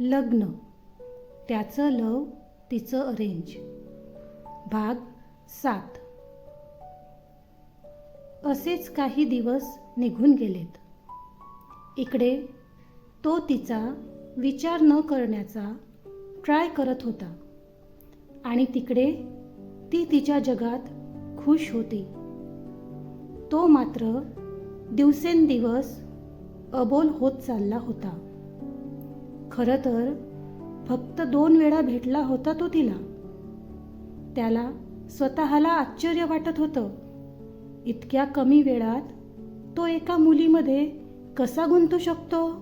लग्न. त्याचं लव तिचं अरेंज भाग सात. असेच काही दिवस निघून गेलेत. इकडे तो तिचा विचार न करण्याचा ट्राय करत होता. आणि तिकडे ती तिच्या जगात खुश होती. तो मात्र दिवसेंदिवस अबोल होत चालला होता. खरं तर फक्त दोन वेळा भेटला होता तो तिला. त्याला स्वतःला आश्चर्य वाटत होतं. इतक्या कमी वेळात तो एका मुलीमध्ये कसा गुंतू शकतो?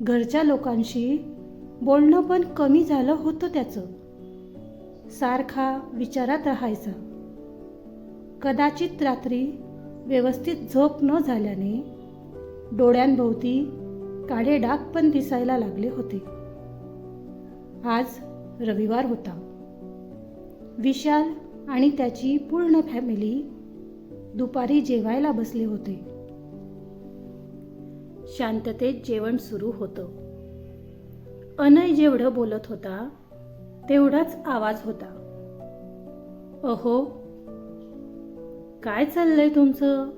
घरच्या लोकांशी बोलणं पण कमी झालं होतं त्याचं. सारखा विचारात राहायचा. कदाचित रात्री व्यवस्थित झोप न झाल्याने डोळ्यांभोवती काळे डाग पण दिसायला लागले होते. आज रविवार होता. विशाल आणि त्याची पूर्ण फॅमिली दुपारी जेवायला बसले होते. शांततेत जेवण सुरू होतं. अनय जेवढं बोलत होता तेवढाच आवाज होता. अहो काय चाललंय तुमचं?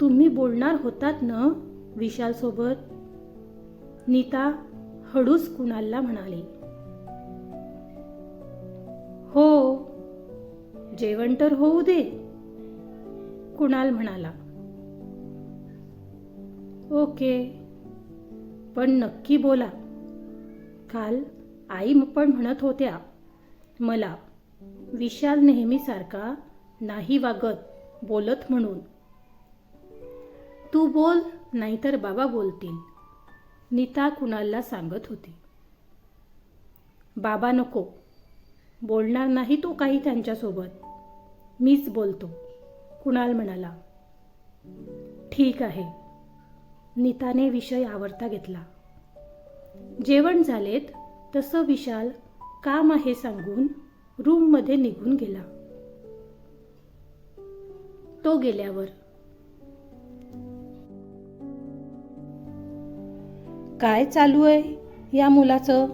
तुम्ही बोलणार होतात ना? विशालसोबत नीता हळूच कुणालला म्हणाली. हो जेवण तर होऊ दे कुणाल म्हणाला. ओके पण नक्की बोला. काल आई पण म्हणत होत्या मला विशाल नेहमीसारखा नाही वागत बोलत म्हणून. तू बोल नाहीतर बाबा बोलतील. नीता कुणालला सांगत होती. बाबा नको. बोलणार नाही तो काही त्यांच्यासोबत. मीच बोलतो. कुणाल म्हणाला. ठीक आहे. नीताने विषय आवडता घेतला. जेवण झालेत तसं विशाल काम आहे सांगून रूममध्ये निघून गेला. तो गेल्यावर काय चालू आहे या मुलाचं?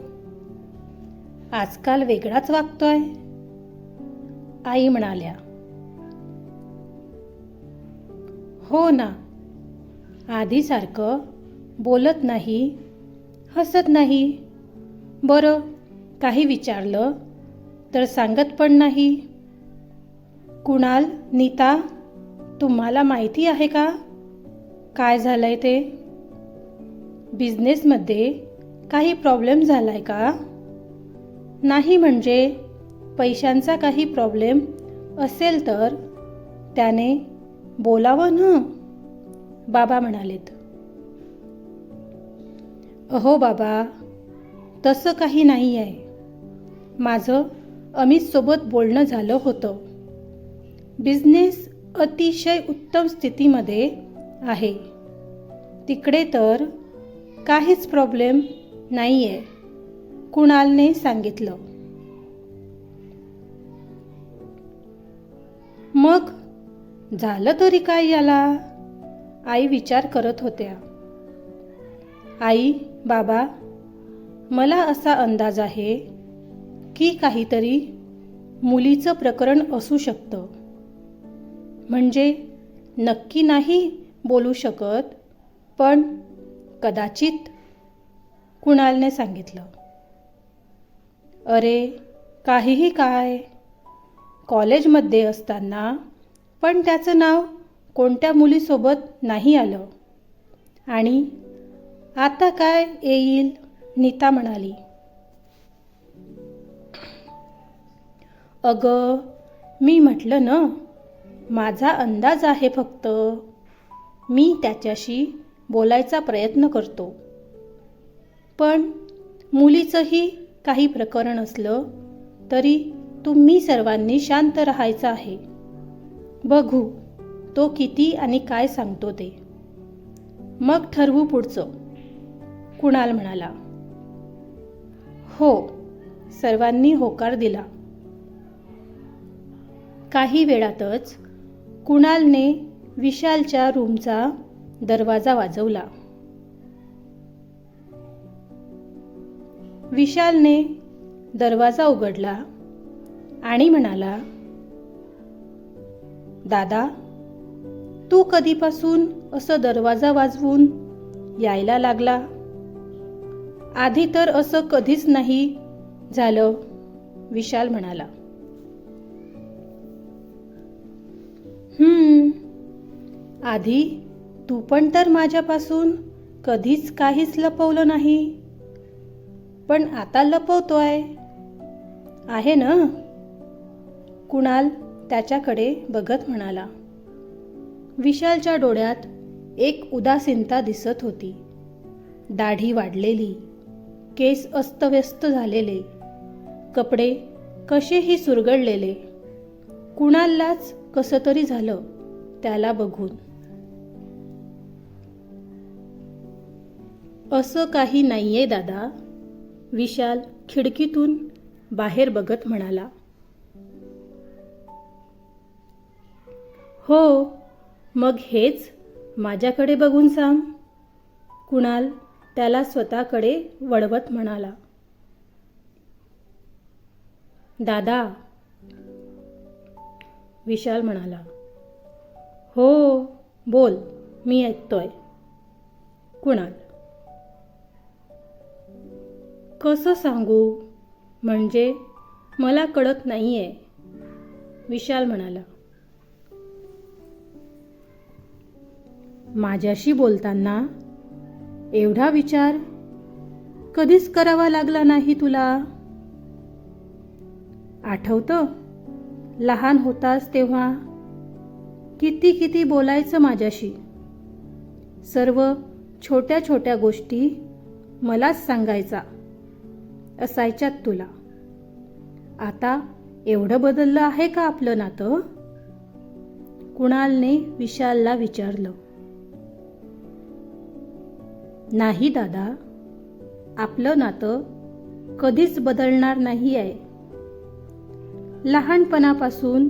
आजकाल वेगळाच वागतोय. आई म्हणाल्या हो ना आधीसारखं बोलत नाही हसत नाही. बरं काही विचारलं तर सांगत पण नाही. कुणाल नीता तुम्हाला माहिती आहे का? काय झालंय ते? बिझनेसमध्ये काही प्रॉब्लेम झाला आहे का? नाही म्हणजे पैशांचा काही प्रॉब्लेम असेल तर त्याने बोलावं न? बाबा म्हणालेत. अहो बाबा तसं काही नाही आहे माझं अमितसोबत बोलणं झालं होतं. बिझनेस अतिशय उत्तम स्थितीमध्ये आहे. तिकडे तर काहीच प्रॉब्लेम नाही आहे कुणालने सांगितलं. मग झालं तरी काय याला? आई विचार करत होत्या. आई बाबा मला असा अंदाज आहे की काहीतरी मुलीचं प्रकरण असू शकतं. म्हणजे नक्की नाही बोलू शकत पण कदाचित कुणालने सांगितलं. अरे काहीही काय. कॉलेजमध्ये असताना पण त्याचं नाव कोणत्या मुलीसोबत नाही आलं. आणि आता काय येईल? नीता म्हणाली. अगं मी म्हटलं ना माझा अंदाज आहे फक्त मी त्याच्याशी बोलायचा प्रयत्न करतो. पण मुलीचंही काही प्रकरण असलं तरी तुम्ही सर्वांनी शांत राहायचं आहे. बघू तो किती आणि काय सांगतो ते. मग ठरवू पुढचं. कुणाल म्हणाला हो सर्वांनी होकार दिला. काही वेळातच कुणालने विशालच्या रूमचा दरवाजा वाजवला. विशालने दरवाजा उघडला आणि म्हणाला दादा तू कधीपासून असं दरवाजा वाजवून यायला लागला? आधी तर असं कधीच नाही झालं विशाल म्हणाला. हम्म आधी तू पण तर माझ्यापासून कधीच काहीच लपवलं नाही. पण आता लपवतोय. आहे ना? कुणाल त्याच्याकडे बघत म्हणाला. विशालच्या डोळ्यात एक उदासीनता दिसत होती. दाढी वाढलेली. केस अस्तव्यस्त झालेले. कपडे कसेही सुरगडलेले कुणालाच कसं तरी झालं त्याला बघून. असं काही नाही आहे दादा. विशाल खिडकीतून बाहेर बघत म्हणाला. हो मग हेच माझ्याकडे बघून सांग. कुणाल त्याला स्वतःकडे वळवत म्हणाला. दादा. विशाल म्हणाला. हो बोल मी ऐकतोय. कुणाल? कसं सांगू? म्हणजे मला कळत नाही आहे विशाल म्हणाला. माझ्याशी बोलताना एवढा विचार कधीच करावा लागला नाही तुला? आठवतं? लहान होतास तेव्हा किती किती बोलायचं माझ्याशी? सर्व छोट्या छोट्या गोष्टी मलाच सांगायचा. असायच्यात तुला. आता एवढं बदललं आहे का आपलं नातं? कुणालने विशालला विचारलं. नाही दादा आपलं नातं कधीच बदलणार नाही आहे. लहानपणापासून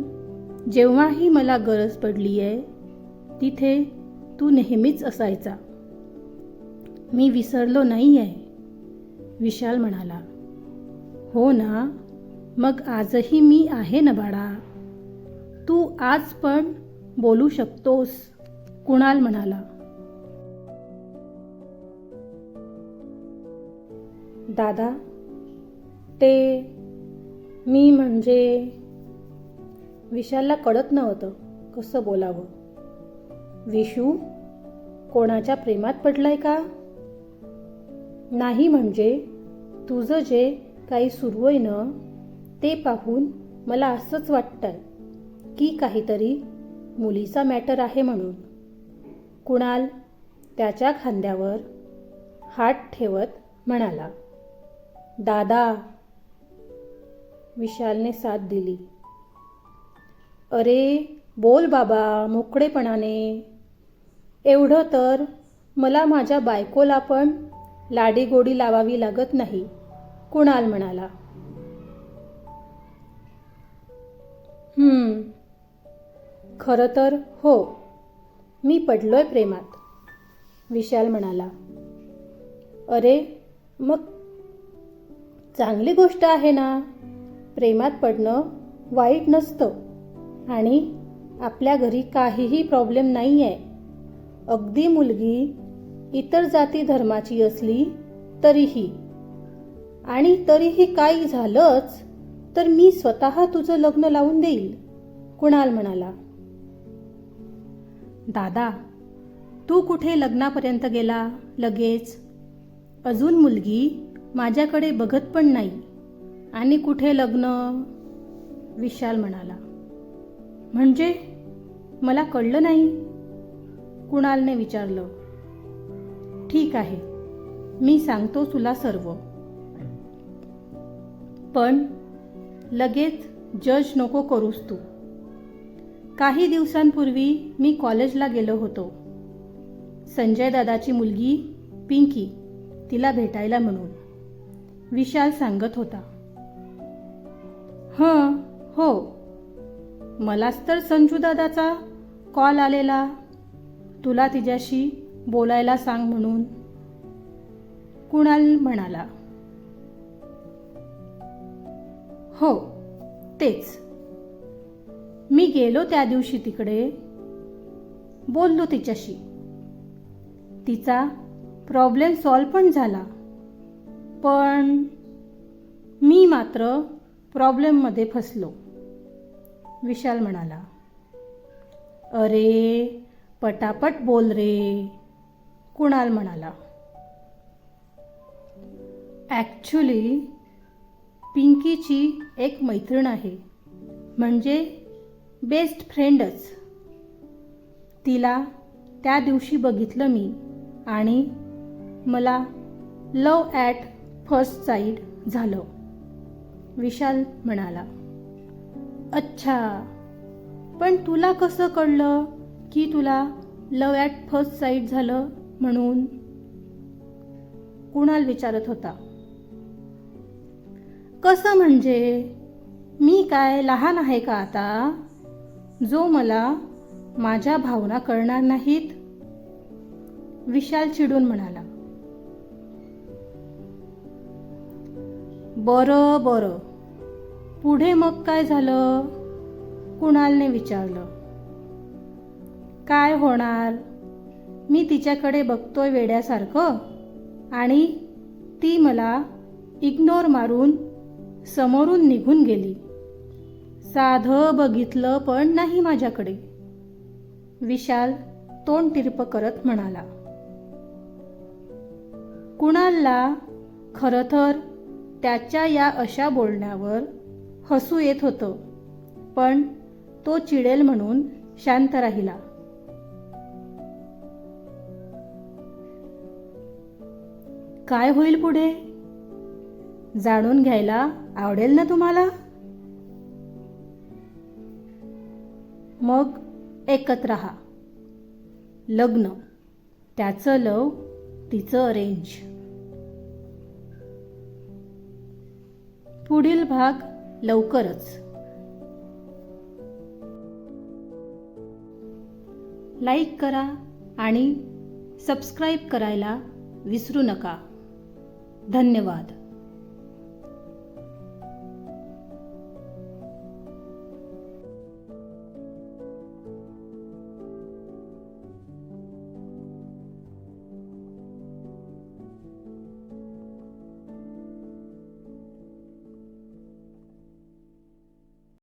जेव्हाही मला गरज पडली आहे तिथे तू नेहमीच असायचा. मी विसरलो नाही आहे विशाल म्हणाला. हो ना? मग आजही मी आहे ना बाळा? तू आज पण बोलू शकतोस कुणाल म्हणाला. दादा ते मी म्हणजे विशालला कळत नव्हतं कसं बोलावं. विशू कोणाच्या प्रेमात पडलाय का? नाही म्हणजे तुझं जे काही सुरू आहे ना ते पाहून मला असंच वाटतंय की काहीतरी मुलीचा मॅटर आहे म्हणून. कुणाल त्याच्या खांद्यावर हात ठेवत म्हणाला दादा विशालने साथ दिली. अरे बोल बाबा मोकळेपणाने. एवढं तर मला माझ्या बायकोला पण लाडीगोडी लावावी लागत नाही. कुणाल म्हणाला. हम्म. खरं तर हो मी पडलोय प्रेमात विशाल म्हणाला. अरे मग चांगली गोष्ट आहे ना प्रेमात पडणं वाईट नसतं आणि आपल्या घरी काहीही प्रॉब्लेम नाही आहे अगदी मुलगी इतर जाती धर्माची असली तरीही आणि तरीही काही झालंच तर मी स्वतः तुझं लग्न लावून देईल कुणाल म्हणाला. दादा तू कुठे लग्नापर्यंत गेला? लगेच. अजून मुलगी माझ्याकडे बघत पण नाही. आणि कुठे लग्न? विशाल म्हणाला. म्हणजे? मला कळलं नाही? कुणालने विचारलं. ठीक आहे मी सांगतो तुला सर्व. पण लगेच जज नको करूस तू. काही दिवसांपूर्वी मी कॉलेजला गेलो होतो. संजय दादाची मुलगी पिंकी तिला भेटायला म्हणून. विशाल सांगत होता. हं हो. मलाच तर संजू दादाचा कॉल आलेला. तुला तिच्याशी बोलायला सांग म्हणून. कुणाल म्हणाला. हो तेच. मी गेलो त्या दिवशी तिकडे. बोललो तिच्याशी. तिचा प्रॉब्लेम सॉल्व पण झाला. पण मी मात्र प्रॉब्लेममध्ये फसलो. विशाल म्हणाला अरे पटापट बोल रे. कुणाल म्हणाला ॲक्च्युली पिंकीची एक मैत्रीण आहे. म्हणजे बेस्ट फ्रेंडच. तिला त्या दिवशी बघितलं मी आणि मला लव ॲट फर्स्ट साईड झालं. विशाल म्हणाला अच्छा पण तुला कसं कळलं की तुला लव ॲट फर्स्ट साईड झालं म्हणून? कुणाल विचारत होता. कसं म्हणजे? मी काय लहान आहे का आता? जो मला माझ्या भावना कळणार नाहीत? विशाल चिडून म्हणाला. बरं बरं. पुढे मग काय झालं? कुणालने विचारलं. काय होणार? मी तिच्याकडे बघतोय वेड्यासारखं आणि ती मला इग्नोर मारून समोरून निघून गेली. साधं बघितलं पण नाही माझ्याकडे. विशाल तोंड तिरप करत म्हणाला. कुणालला? खरं तर त्याच्या या अशा बोलण्यावर हसू येत होतं पण तो चिडेल म्हणून शांत राहिला. काय होईल पुढे? जाणून घ्यायला आवडेल ना तुम्हाला? मग एकत्र राहा. लग्न. त्याचं लव तिचं अरेंज पुढील भाग लवकरच. लाईक करा आणि सबस्क्राईब करायला विसरू नका. धन्यवाद.